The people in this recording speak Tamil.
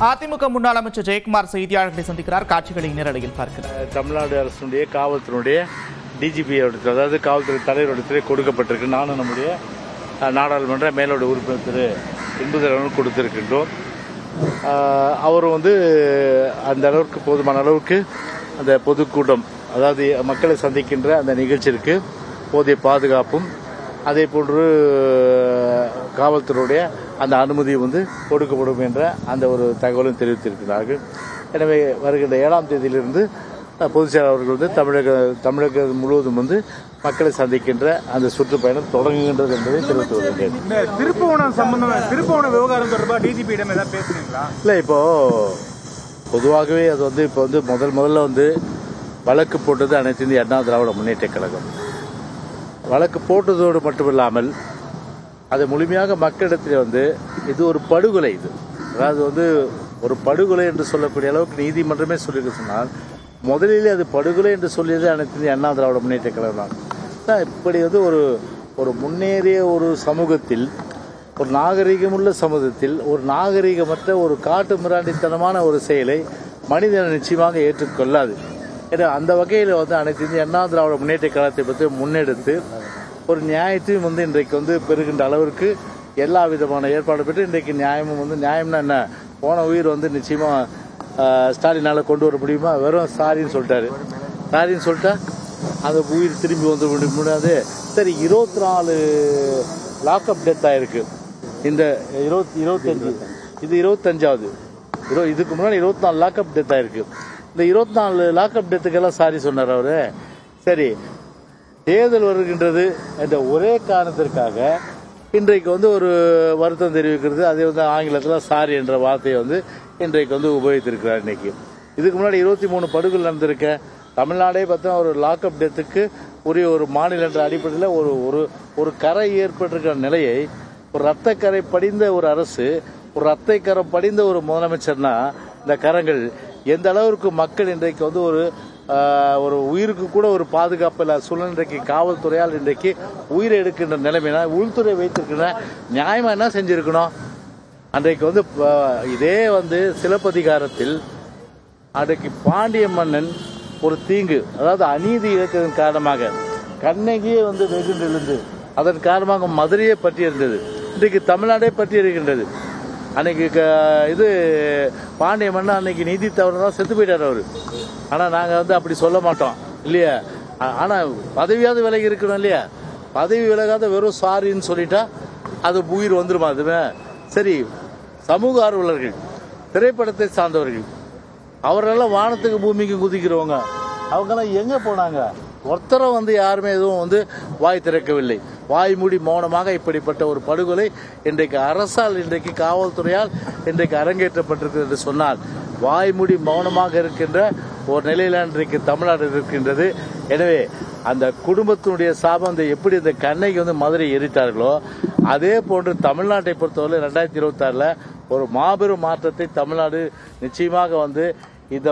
அதிமுக முன்னாள் அமைச்சர் ஜெயக்குமார் செய்தியாளர்களை சந்திக்கிறார். காட்சிகளை நேரலையில் பார்க்கிறார். தமிழ்நாடு அரசினுடைய காவல்துறையுடைய டிஜிபி அதாவது காவல்துறை தலைவரிடத்திலே கொடுக்கப்பட்டிருக்கு. நானும் நம்முடைய நாடாளுமன்ற மேலோட உறுப்பினர் திரு இன்புதரவன் கொடுத்திருக்கின்றோம். அஹ், அவர் வந்து அந்த அளவுக்கு போதுமான அளவுக்கு அந்த பொதுக்கூட்டம் அதாவது மக்களை சந்திக்கின்ற அந்த நிகழ்ச்சிக்கு போதிய பாதுகாப்பும் அதே போன்று காவல்துறையுடைய அந்த அனுமதி வந்து கொடுக்கப்படும் என்ற அந்த ஒரு தகவலும் தெரிவித்திருக்கிறார்கள். எனவே வருகின்ற ஏழாம் தேதியிலிருந்து பொதுச் அவர்கள் வந்து தமிழக தமிழகம் முழுவதும் வந்து மக்களை சந்திக்கின்ற அந்த சுற்றுப்பயணம் தொடங்குகின்றது என்பதை தெரிவித்து வருகிறேன் திருப்பவனம் சம்பந்தம் திருப்பவனம் விவகாரம் தொடர்பாக டிஜிபியிடம் ஏதாவது பேசுனீங்களா? இல்லை இப்போ பொதுவாகவே அது வந்து இப்போ வந்து முதல் முதல்ல வந்து வழக்கு போட்டது அனைத்து இந்திய அண்ணா திராவிட முன்னேற்ற கழகம். வழக்கு போட்டதோடு மட்டுமில்லாமல் அது முழுமையாக மக்களிடத்தில் வந்து இது ஒரு படுகொலை இது. அதாவது வந்து ஒரு படுகொலை என்று சொல்லக்கூடிய அளவுக்கு நீதிமன்றமே சொல்லிக்க சொன்னால் முதலிலே அது படுகொலை என்று சொல்லியது அனைத்து இந்திய அண்ணா திராவிட முன்னேற்ற கழகம் தான். இப்படி வந்து ஒரு ஒரு முன்னேறிய ஒரு சமூகத்தில் ஒரு நாகரிகமுள்ள சமூகத்தில் ஒரு நாகரிகமற்ற ஒரு காட்டு மிராண்டித்தனமான ஒரு செயலை மனிதன் நிச்சயமாக ஏற்றுக்கொள்ளாது. ஏன்னா அந்த வகையில் வந்து அனைத்து இந்திய அண்ணா திராவிட முன்னேற்ற கழகத்தை பற்றி முன்னெடுத்து ஒரு நியாயத்தையும் வந்து இன்றைக்கு வந்து பெறுகின்ற அளவிற்கு எல்லா விதமான ஏற்பாடு பெற்று இன்றைக்கு நியாயமும் வந்து நியாயம்னா என்ன? போன உயிர் வந்து நிச்சயமா ஸ்டாலினால் ஸ்டாலினால கொண்டு வர முடியுமா? வெறும் சாரின்னு சொல்லிட்டாரு. சாரின்னு சொல்லிட்டா அந்த உயிர் திரும்பி வந்து முடியாது. சரி இருபத்தி நாலு லாக்அப் டெத் ஆயிருக்கு. இந்த இருபத்தி இருபத்தஞ்சு இது இருபத்தஞ்சாவது. இரு இதுக்கு முன்னாடி இருபத்தி நாலு லாக்அப் டெத் ஆயிருக்கு. இந்த இருபத்தி நாலு லாக்அப் டெத்துக்கெல்லாம் சாரி சொன்னார் அவரு. சரி தேர்தல் வருகின்றது என்ற ஒரே காரணத்திற்காக இன்றைக்கு வந்து ஒரு வருத்தம் தெரிவிக்கிறது. அதே வந்து ஆங்கிலத்தில் சாரி என்ற வார்த்தையை வந்து இன்றைக்கு வந்து உபயோகித்திருக்கிறார் இன்னைக்கு. இதுக்கு முன்னாடி இருபத்தி மூணு படுகொலை நடந்திருக்க தமிழ்நாடே பார்த்தா ஒரு லாக்அப் டெத்துக்கு உரிய ஒரு மாநில என்ற அடிப்படையில் ஒரு ஒரு ஒரு கரை ஏற்பட்டிருக்கிற நிலையை ஒரு ரத்தக்கரை கரை படிந்த ஒரு அரசு ஒரு ரத்தை கரம் படிந்த ஒரு முதலமைச்சர்னா இந்த கரங்கள் எந்த அளவிற்கு மக்கள் இன்றைக்கு வந்து ஒரு ஒரு உயிருக்கு கூட ஒரு பாதுகாப்பு இல்லாத சூழ்நிலைக்கு காவல்துறையால் இன்றைக்கு உயிரை எடுக்கின்ற நிலைமைனா உள்துறை வைத்திருக்கிற நியாயமாக என்ன செஞ்சுருக்கணும்? அன்றைக்கு வந்து இதே வந்து சிலப்பதிகாரத்தில் அன்றைக்கு பாண்டிய மன்னன் ஒரு தீங்கு அதாவது அநீதி இழக்கிறதன் காரணமாக கண்ணகியே வந்து வெகுண்டெழுந்து அதன் காரணமாக மதுரையை பற்றி இருந்தது. இன்றைக்கு தமிழ்நாடே பற்றி இருக்கின்றது. அன்னைக்கு க- இது பாண்டிய மன்னன் அன்னைக்கு நீதி தவறு தான் செத்து போயிட்டார் அவரு. ஆனா நாங்க வந்து அப்படி சொல்ல மாட்டோம். இல்லையா? ஆனால் ஆனா பதவியாவது விலகி இருக்கணும் இல்லையா? பதவி விலகாத வெறும் சாரின்னு சொல்லிட்டா அது உயிர் வந்துருமா அதுவே? சரி சமூக ஆர்வலர்கள் திரைப்படத்தை சார்ந்தவர்கள் அவரெல்லாம் வானத்துக்கு பூமிக்கு குதிக்கிறவங்க அவங்கெல்லாம் எங்க போனாங்க? ஒருத்தரை வந்து யாருமே எதுவும் வந்து வாய் திறக்கவில்லை. வாய்மூடி மௌனமாக இப்படிப்பட்ட ஒரு படுகொலை இன்றைக்கு அரசால் இன்றைக்கு காவல்துறையால் இன்றைக்கு அரங்கேற்றப்பட்டிருக்கிறது என்று சொன்னால் வாய்மூடி மௌனமாக இருக்கின்ற ஒரு நிலையில இன்றைக்கு தமிழ்நாடு இருக்கின்றது. எனவே அந்த குடும்பத்தினுடைய சாபம் அந்த எப்படி இந்த கண்ணைக்கு வந்து மதுரை எரித்தார்களோ அதே போன்று தமிழ்நாட்டை பொறுத்தவரை ரெண்டாயிரத்தி இருபத்தி ஒரு மாபெரும் மாற்றத்தை தமிழ்நாடு நிச்சயமாக வந்து இந்த